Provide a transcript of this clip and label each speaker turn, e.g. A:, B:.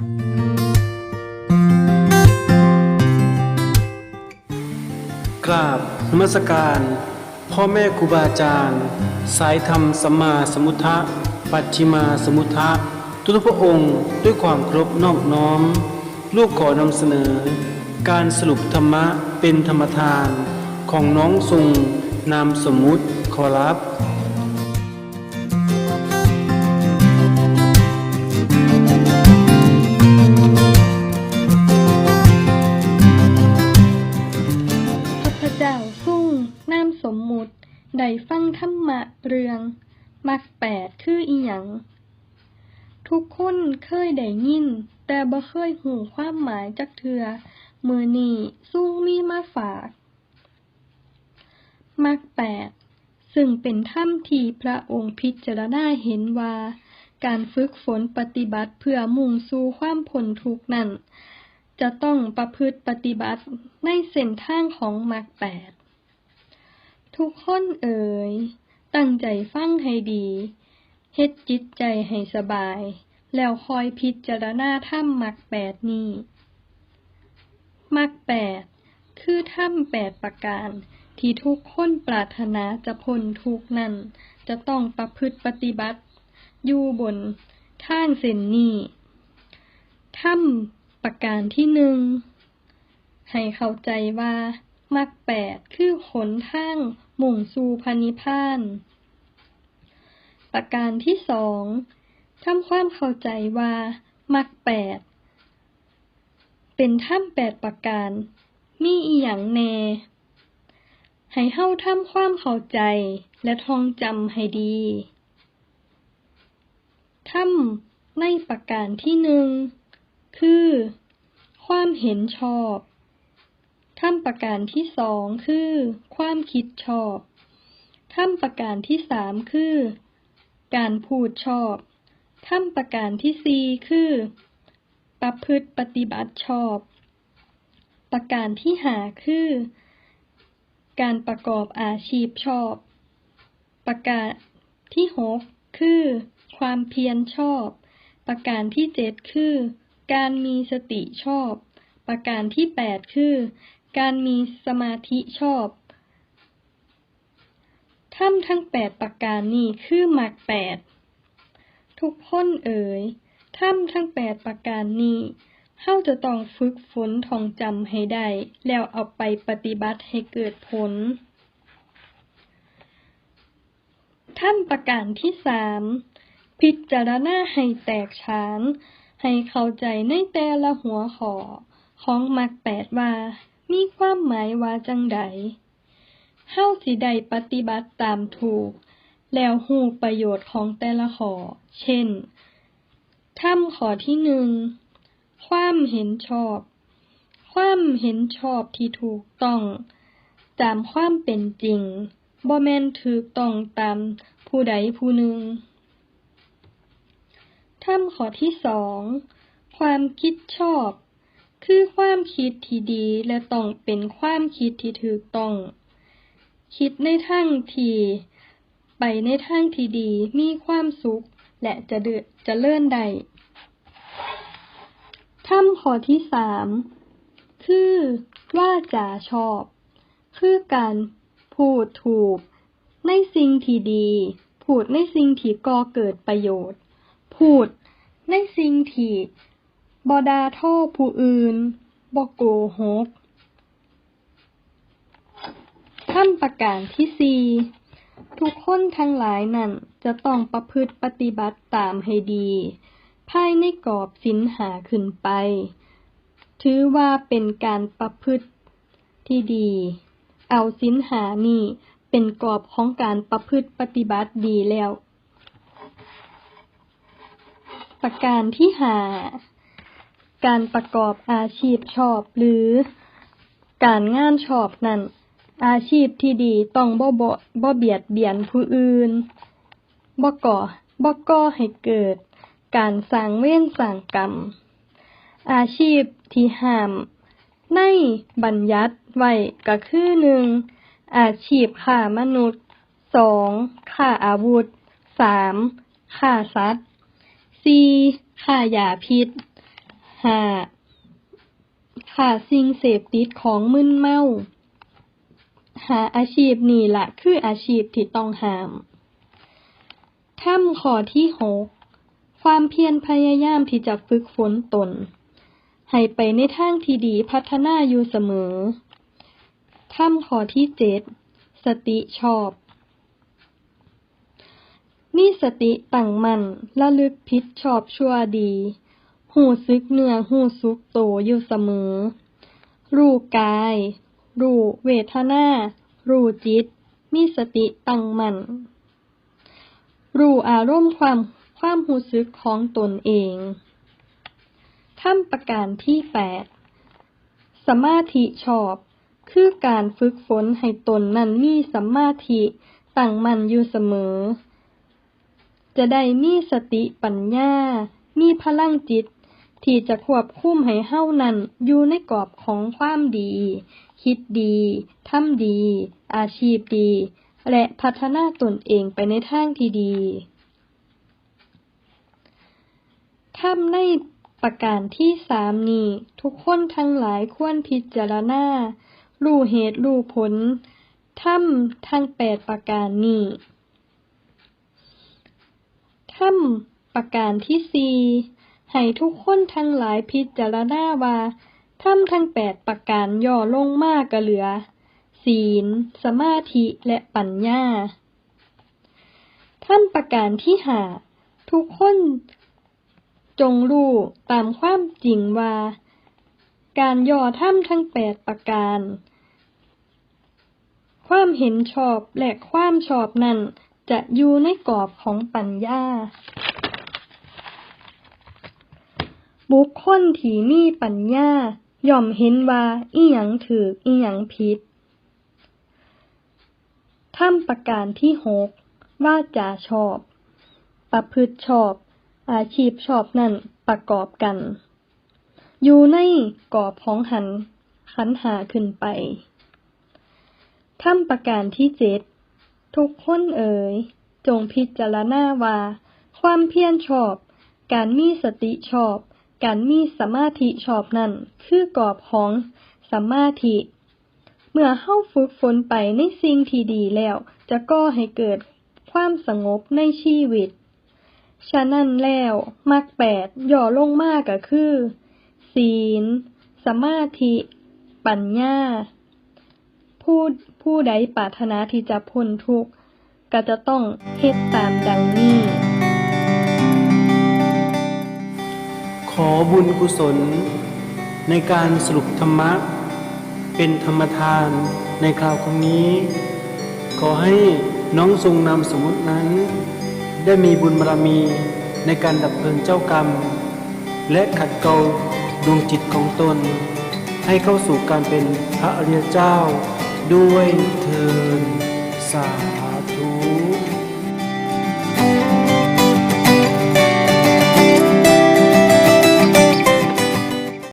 A: กราบนมัสการ พ่อแม่ครูบาอาจารย์ สายธรรมสัมมาสมุทธะ ปัจฉิมาสมุทธะ ทุกพระองค์ด้วยความเคารพนอบน้อม ลูกขอนำเสนอ การสรุปธรรมะเป็นธรรมทานของน้องทรงนามสมมุติขอรับ
B: เรือง มักแปดคืออีหยัง ทุกคนเคยได้ยิน แต่บ่เคยหูความหมายจักเทือ มือนี้ซุ่งมีมาฝาก มักแปดซึ่งเป็นธรรมที่พระองค์พิจารณาเห็นว่า การฝึกฝนปฏิบัติเพื่อมุ่งสู่ความพ้นทุกข์นั้น จะต้องประพฤติปฏิบัติในเส้นทางของมรรคแปด ทุกคนเอ่ย ตั้งใจฟังให้ดี เฮ็ดจิตใจให้สบาย แล้วคอยพิจารณาถ้ำมรรคแปดนี้มรรคแปด คือถ้ำแปดประการ ที่ทุกคนปรารถนาจะพ้นทุกนั้น จะต้องประพฤติปฏิบัติ อยู่บนทางเส้นนี้ถ้ำประการที่หนึ่งให้เข้าใจว่า มรรคแปดคือขนทางมุ่งสู่พระนิพานประการที่สองทำความเข้าใจว่ามรรคแปดเป็นถ้ำแปดประการ มีอีหยังแน่ ให้เฮาทำความเข้าใจและท่องจำให้ดี ถ้ำในประการที่หนึ่งคือ ความเห็นชอบ ถ้ำประการที่สองคือ ความคิดชอบถ้ำประการที่สามคือ การพูดชอบถ้ำประการที่สี่คือ ประพฤติปฏิบัติชอบ ประการที่หาคือ การประกอบอาชีพชอบ ประการที่หกคือ ความเพียรชอบ ประการที่เจ็ดคือ การมีสติชอบ ประการที่แปดคือ การมีสมาธิชอบถ้ำทั้งแปดประการนี้คือมรรคแปด ทุกคนเอ่ยถ้ำทั้งแปดประการนี้เฮาจะต้องฝึกฝนท่องจำให้ได้ แล้วเอาไปปฏิบัติให้เกิดผลถ้ำประการที่สามพิจารณาให้แตกฉาน ให้เข้าใจในแต่ละหัวข้อของมรรคแปดว่า มีความหมายว่าจังใดเฮาสิได้ปฏิบัติตามถูก แล้วฮูประโยชน์ของแต่ละข้อเช่นถ้ำข้อที่หนึ่ง ความเห็นชอบ ความเห็นชอบที่ถูกต้อง ตามความเป็นจริงบ่แม่นถูกต้องตามผู้ใดผู้หนึ่งถ้ำข้อที่สอง ความคิดชอบ คือความคิดที่ดีและต้องเป็นความคิดที่ถูกต้อง คิดในทางที่ไปในทางที่ดีมีความสุข และจะเดือจะเลื่อนใดถ้ำข้อที่สามคือว่าจาชอบ คือการพูดถูก ในสิ่งที่ดี พูดในสิ่งที่ก่อเกิดประโยชน์ พูดในสิ่งที่ บอดาโทษผู้อื่นบอโกหกถ้ำประการที่สี่ทุกคนทั้งหลายนั่นจะต้องประพฤติปฏิบัติตามให้ดี ภายในกรอบสินหาขึ้นไป ถือว่าเป็นการประพฤติที่ดี เอาสินหานี่เป็นกรอบของการประพฤติปฏิบัติดีแล้ว ประการที่หา การประกอบอาชีพชอบหรือการงานชอบนั้น อาชีพที่ดีต้องบ่บ่บ่เบียดเบียนผู้อื่นบ่ก่อบ่ก่อให้เกิด การสร้างเวรสร้างกรรม อาชีพที่ห้าม ในบัญญัติไว้ก็คือหนึ่งอาชีพฆ่ามนุษย์สองฆ่าอาวุธสามฆ่าสัตว์สี่ฆ่ายาพิษ ห้าขาดสิ่งเสพติดของมึนเมา หาอาชีพนี่ละคืออาชีพที่ต้องห้ามถ้ำข้อที่หกความเพียรพยายามที่จะฝึกฝนตน ให้ไปในทางที่ดีพัฒนาอยู่เสมอถ้ำข้อที่เจ็ดสติชอบ มีสติตั้งมั่นระลึกผิดชอบชั่วดี หูซึกเนื้อหูซุกโตอยู่เสมอ รู้กาย รู้เวทนา รู้จิต มีสติตั้งมั่น รู้อารมณ์ความความหูซึกของตนเองทำประการที่แปดสมาธิชอบ คือการฝึกฝนให้ตนนั้นมีสมาธิตั้งมั่นอยู่เสมอ จะได้มีสติปัญญา มีพลังจิต ที่จะควบคุมให้เฮานั้นอยู่ในกรอบของความดี คิดดี ทำดี อาชีพดี และพัฒนาตนเองไปในทางที่ดีทำในประการที่สามนี้ ทุกคนทั้งหลายควรพิจารณารู้เหตุรู้ผลทำทั้งแปดประการนี้ทำประการที่สี่ ให้ทุกคนทั้งหลายพิจารณาว่าทำทั้งแปดประการย่อลงมากก็เหลือ ศีล สมาธิและปัญญาทำประการที่ห้าทุกคนจงรู้ตามความจริงว่า การย่อถ้ำทั้งแปดประการ ความเห็นชอบและความชอบนั้นจะอยู่ในกรอบของปัญญา บุคคลที่มีปัญญาย่อมเห็นว่าอีหยังถูกอีหยังผิดถ้ำประการที่หกว่าจาชอบ ประพฤติชอบ อาชีพชอบนั่นประกอบกัน อยู่ในกรอบของหันขันหาขึ้นไปถ้ำประการที่เจ็ดทุกคนเอ่ยจงพิจารณาว่า ความเพียรชอบ การมีสติชอบ การมีสมาธิชอบนั่น คือกรอบของสมาธิ เมื่อเฮาฝึกฝนไปในสิ่งที่ดีแล้ว จะก่อให้เกิดความสงบในชีวิต ฉะนั้นแล้วมรรคแปดย่อลงมากก็คือ ศีล สมาธิ ปัญญา ผู้ผู้ใดปรารถนาที่จะพ้นทุกข์ก็จะต้องเฮ็ดตามดังนี้
A: อบุญกุศล ในการสรุปธรรมะ เป็นธรรมทานในคราวครั้งนี้ ขอให้น้องทรงนามสมมตินั้น ได้มีบุญบารมีในการดับเพลิงเจ้ากรรม และขัดเกลาดวงจิตของตน ให้เข้าสู่การเป็นพระอริยเจ้าด้วยเทินสาธุ